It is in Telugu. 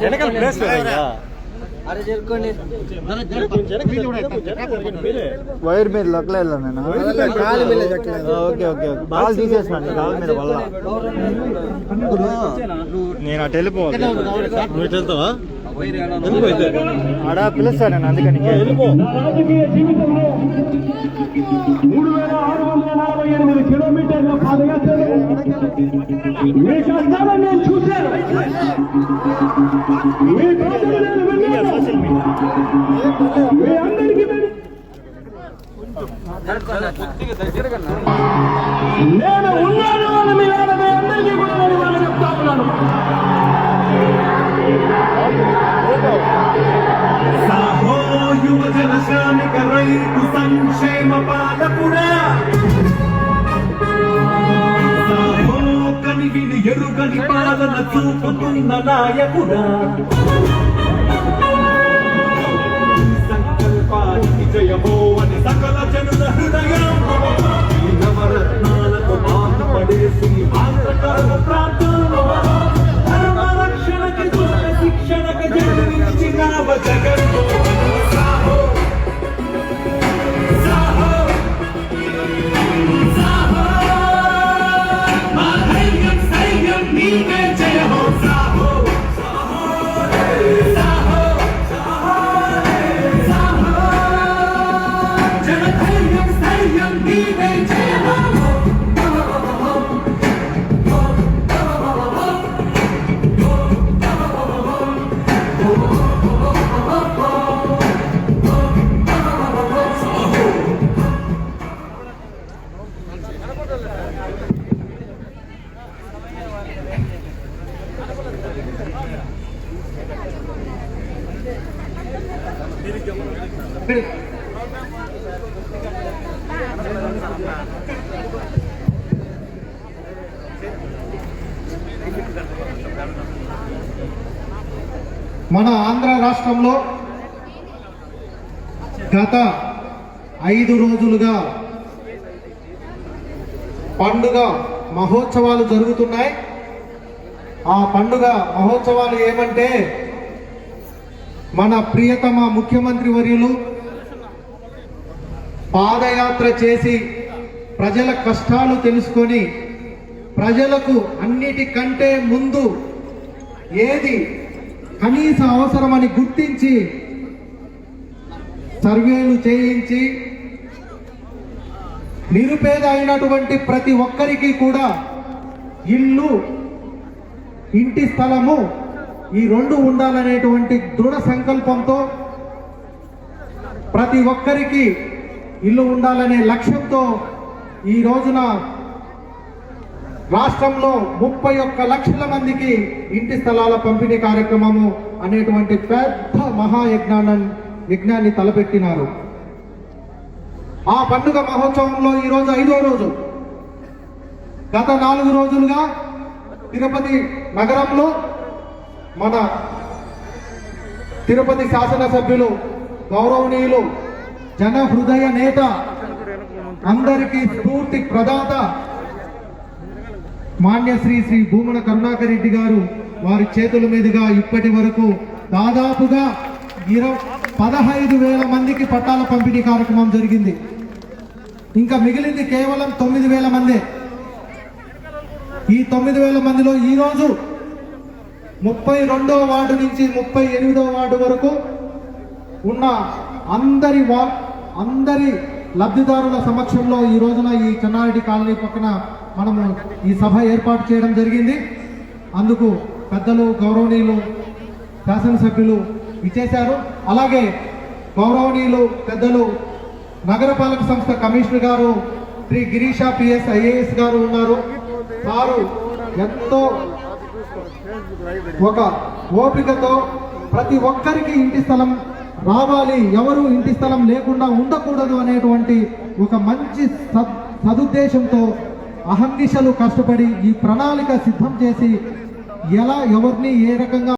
వెనకాల ప్లేస్ లేదా అరే చేరుకోండి వైర్. మీద లొక్కలేదు నేను. కాలు మీద చెక్కలేదు. Okay okay okay. బాగా తీసేసినాను కాలు మీద వల్ల. నేను అటు వెళ్ళిపోవాలి నువ్వు ఇటు వెళ్తావా? ఆడ పిలుస్తాను నేను అందుకని వెళ్ళిపో. రాజకీయ జీవితంలో మూడు వేల ఆరు వందల నలభై ఎనిమిది కిలోమీటర్ల పాదయాత్రలు మీ కష్టాలను నేను చూశాను. మీ బాధలు నేను విన్నాను. మీ అందరికీ నేను- నేను ఉన్నాను. కనివిని పాలన చూపుతున్న నాయకుడా. సంకల్పానికి జయమో అని సకల జనుల హృదయం ఈ నవరత్నాలతో బాధపడేసి ఆంధ్రకరణ ప్రాంతంలో ధర్మ రక్షణకి దుష్ట శిక్షణకి జన్మించినావ జగన్మో మన ఆంధ్ర రాష్ట్రంలో గత ఐదు రోజులుగా పండుగ మహోత్సవాలు జరుగుతున్నాయి. ఆ పండుగ మహోత్సవాలు ఏమంటే మన ప్రియతమ ముఖ్యమంత్రి వర్యులు పాదయాత్ర చేసి ప్రజల కష్టాలు తెలుసుకొని ప్రజలకు అన్నిటికంటే ముందు ఏది కనీస అవసరమని గుర్తించి సర్వేలు చేయించి నిరుపేద అయినటువంటి ప్రతి ఒక్కరికి కూడా ఇల్లు ఇంటి స్థలము ఈ రెండు ఉండాలనేటువంటి దృఢ సంకల్పంతో ప్రతి ఒక్కరికి ఇల్లు ఉండాలనే లక్ష్యంతో ఈ రోజున రాష్ట్రంలో ముప్పై ఒక్క లక్షల మందికి ఇంటి స్థలాల పంపిణీ కార్యక్రమము అనేటువంటి పెద్ద మహాయజ్ఞాన్ని యజ్ఞాన్ని తలపెట్టినారు. ఆ పండుగ మహోత్సవంలో ఈరోజు ఐదో రోజు. గత నాలుగు రోజులుగా తిరుపతి నగరంలో మన తిరుపతి శాసనసభ్యులు గౌరవనీయులు జన హృదయ నేత అందరికీ స్ఫూర్తి ప్రదాత మాన్య శ్రీ శ్రీ భూమన కరుణాకర్ రెడ్డి గారు వారి చేతుల మీదుగా ఇప్పటి వరకు దాదాపుగా ఇరవై పదహైదు వేల మందికి పట్టాల పంపిణీ కార్యక్రమం జరిగింది. ఇంకా మిగిలింది కేవలం తొమ్మిది వేల మందే. ఈ తొమ్మిది వేల మందిలో ఈరోజు ముప్పై రెండవ వార్డు నుంచి ముప్పై ఎనిమిదో వార్డు వరకు ఉన్న అందరి వా అందరి లబ్ధిదారుల సమక్షంలో ఈ రోజున ఈ చెన్నారెడ్డి కాలనీ పక్కన మనము ఈ సభ ఏర్పాటు చేయడం జరిగింది. అందుకు పెద్దలు గౌరవనీయులు శాసనసభ్యులు ఇచ్చేశారు అలాగే గౌరవనీయులు పెద్దలు నగరపాలక సంస్థ కమిషనర్ గారు శ్రీ గిరీష పిఎస్ ఐఏఎస్ గారు ఉన్నారు. వారు ఎంతో ఒక ఓపికతో ప్రతి ఒక్కరికి ఇంటి స్థలం రావాలి. ఎవరు ఇంటి స్థలం లేకుండా ఉండకూడదు అనేటువంటి ఒక మంచి సద్ సదుద్దేశంతో అహర్నిశలు కష్టపడి ఈ ప్రణాళిక సిద్ధం చేసి ఎలా ఎవరిని ఏ రకంగా